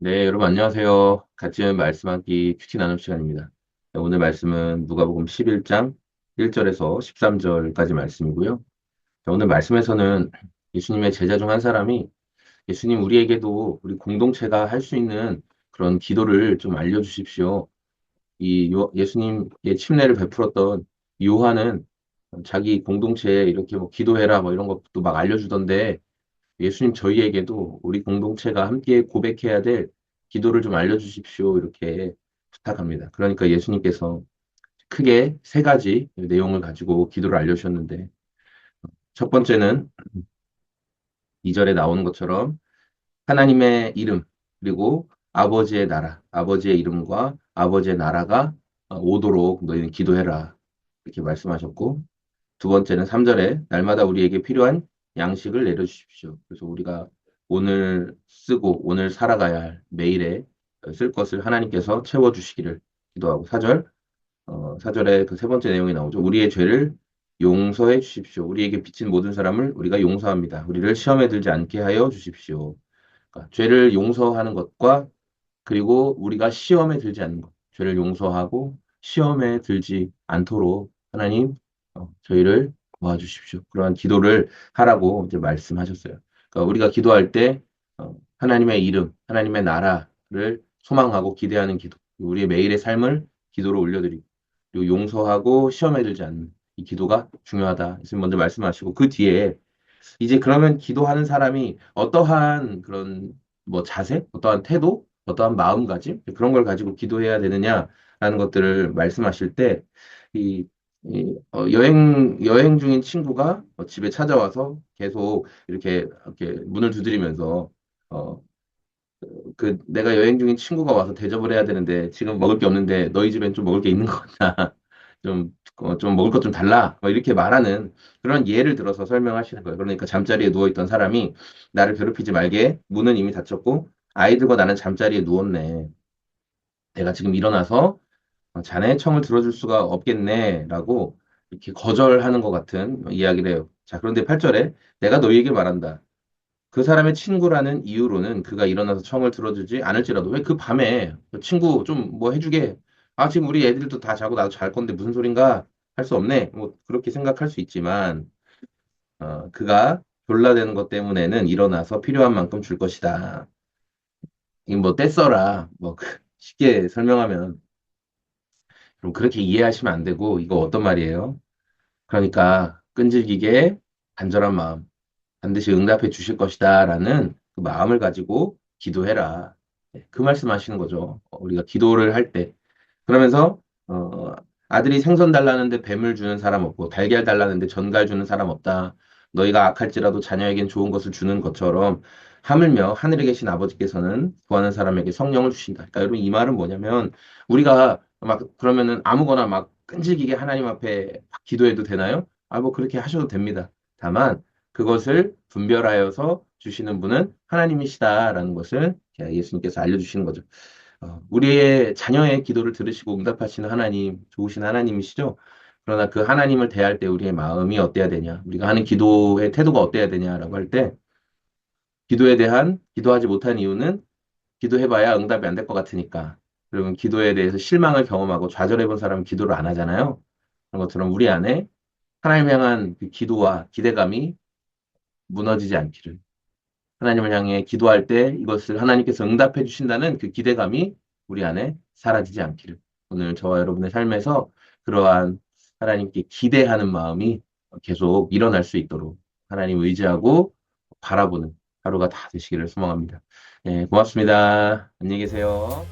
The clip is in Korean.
네, 여러분 안녕하세요. 같이 말씀하기 큐티 나눔 시간입니다. 네, 오늘 말씀은 누가복음 11장 1절에서 13절까지 말씀이고요. 자, 오늘 말씀에서는 예수님의 제자 중 한 사람이 예수님 우리에게도 우리 공동체가 할 수 있는 그런 기도를 좀 알려주십시오. 이 요- 예수님의 침례를 베풀었던 요한은 자기 공동체에 이렇게 뭐 기도해라 뭐 이런 것도 막 알려주던데 예수님 저희에게도 우리 공동체가 함께 고백해야 될 기도를 좀 알려주십시오. 이렇게 부탁합니다. 그러니까 예수님께서 크게 세 가지 내용을 가지고 기도를 알려주셨는데, 첫 번째는 2절에 나오는 것처럼 하나님의 이름, 그리고 아버지의 나라, 아버지의 이름과 아버지의 나라가 오도록 너희는 기도해라. 이렇게 말씀하셨고, 두 번째는 3절에 날마다 우리에게 필요한 양식을 내려주십시오. 그래서 우리가 오늘 쓰고 오늘 살아가야 할 매일에 쓸 것을 하나님께서 채워주시기를 기도하고 4절, 어, 4절에 그세 번째 내용이 나오죠. 우리의 죄를 용서해 주십시오. 우리에게 비친 모든 사람을 우리가 용서합니다. 우리를 시험에 들지 않게 하여 주십시오. 그러니까 죄를 용서하는 것과 그리고 우리가 시험에 들지 않는 것, 죄를 용서하고 시험에 들지 않도록 하나님 어, 저희를 도와주십시오. 그러한 기도를 하라고 이제 말씀하셨어요. 그러니까 우리가 기도할 때 어, 하나님의 이름, 하나님의 나라를 소망하고 기대하는 기도, 우리의 매일의 삶을 기도로 올려드리고 그리고 용서하고 시험에 들지 않는 이 기도가 중요하다. 예수님 먼저 말씀하시고 그 뒤에 이제 그러면 기도하는 사람이 어떠한 그런 뭐 자세, 어떠한 태도, 어떠한 마음가짐 그런 걸 가지고 기도해야 되느냐라는 것들을 말씀하실 때 이, 이 어, 여행 여행 중인 친구가 어, 집에 찾아와서 계속 이렇게 이렇게 문을 두드리면서 어, 그 내가 여행 중인 친구가 와서 대접을 해야 되는데 지금 먹을 게 없는데 너희 집엔 좀 먹을 게 있는 거 같나? 좀, 어, 좀 먹을 것 좀 달라. 뭐 이렇게 말하는 그런 예를 들어서 설명하시는 거예요. 그러니까 잠자리에 누워있던 사람이 나를 괴롭히지 말게 문은 이미 닫혔고 아이들과 나는 잠자리에 누웠네. 내가 지금 일어나서 어, 자네의 청을 들어줄 수가 없겠네라고 이렇게 거절하는 것 같은 이야기를 해요. 자, 그런데 8절에 내가 너희에게 말한다. 그 사람의 친구라는 이유로는 그가 일어나서 청을 들어주지 않을지라도 왜 그 밤에 그 친구 좀 뭐 해주게 아 지금 우리 애들도 다 자고 나도 잘 건데 무슨 소린가 할 수 없네 뭐 그렇게 생각할 수 있지만 어, 그가 졸라대는 것 때문에는 일어나서 필요한 만큼 줄 것이다. 이뭐 떼써라 뭐그 쉽게 설명하면 그럼 그렇게 이해하시면 안 되고 이거 어떤 말이에요? 그러니까 끈질기게 간절한 마음 반드시 응답해 주실 것이다 라는 그 마음을 가지고 기도해라. 네, 그 말씀 하시는 거죠. 어, 우리가 기도를 할 때. 그러면서 어, 아들이 생선 달라는데 뱀을 주는 사람 없고 달걀 달라는데 전갈 주는 사람 없다. 너희가 악할지라도 자녀에겐 좋은 것을 주는 것처럼 하물며 하늘에 계신 아버지께서는 구하는 사람에게 성령을 주신다. 그러니까 여러분 이 말은 뭐냐면 우리가 막 그러면은 아무거나 막 끈질기게 하나님 앞에 기도해도 되나요? 아, 뭐 그렇게 하셔도 됩니다. 다만 그것을 분별하여서 주시는 분은 하나님이시다라는 것을 예수님께서 알려주시는 거죠. 어, 우리의 자녀의 기도를 들으시고 응답하시는 하나님, 좋으신 하나님이시죠. 그러나 그 하나님을 대할 때 우리의 마음이 어때야 되냐, 우리가 하는 기도의 태도가 어때야 되냐라고 할 때, 기도에 대한, 기도하지 못한 이유는 기도해봐야 응답이 안 될 것 같으니까. 그러면 기도에 대해서 실망을 경험하고 좌절해본 사람은 기도를 안 하잖아요. 그런 것처럼 우리 안에 하나님 향한 그 기도와 기대감이 무너지지 않기를. 하나님을 향해 기도할 때 이것을 하나님께서 응답해 주신다는 그 기대감이 우리 안에 사라지지 않기를. 오늘 저와 여러분의 삶에서 그러한 하나님께 기대하는 마음이 계속 일어날 수 있도록 하나님 의지하고 바라보는 하루가 다 되시기를 소망합니다. 네, 고맙습니다. 안녕히 계세요.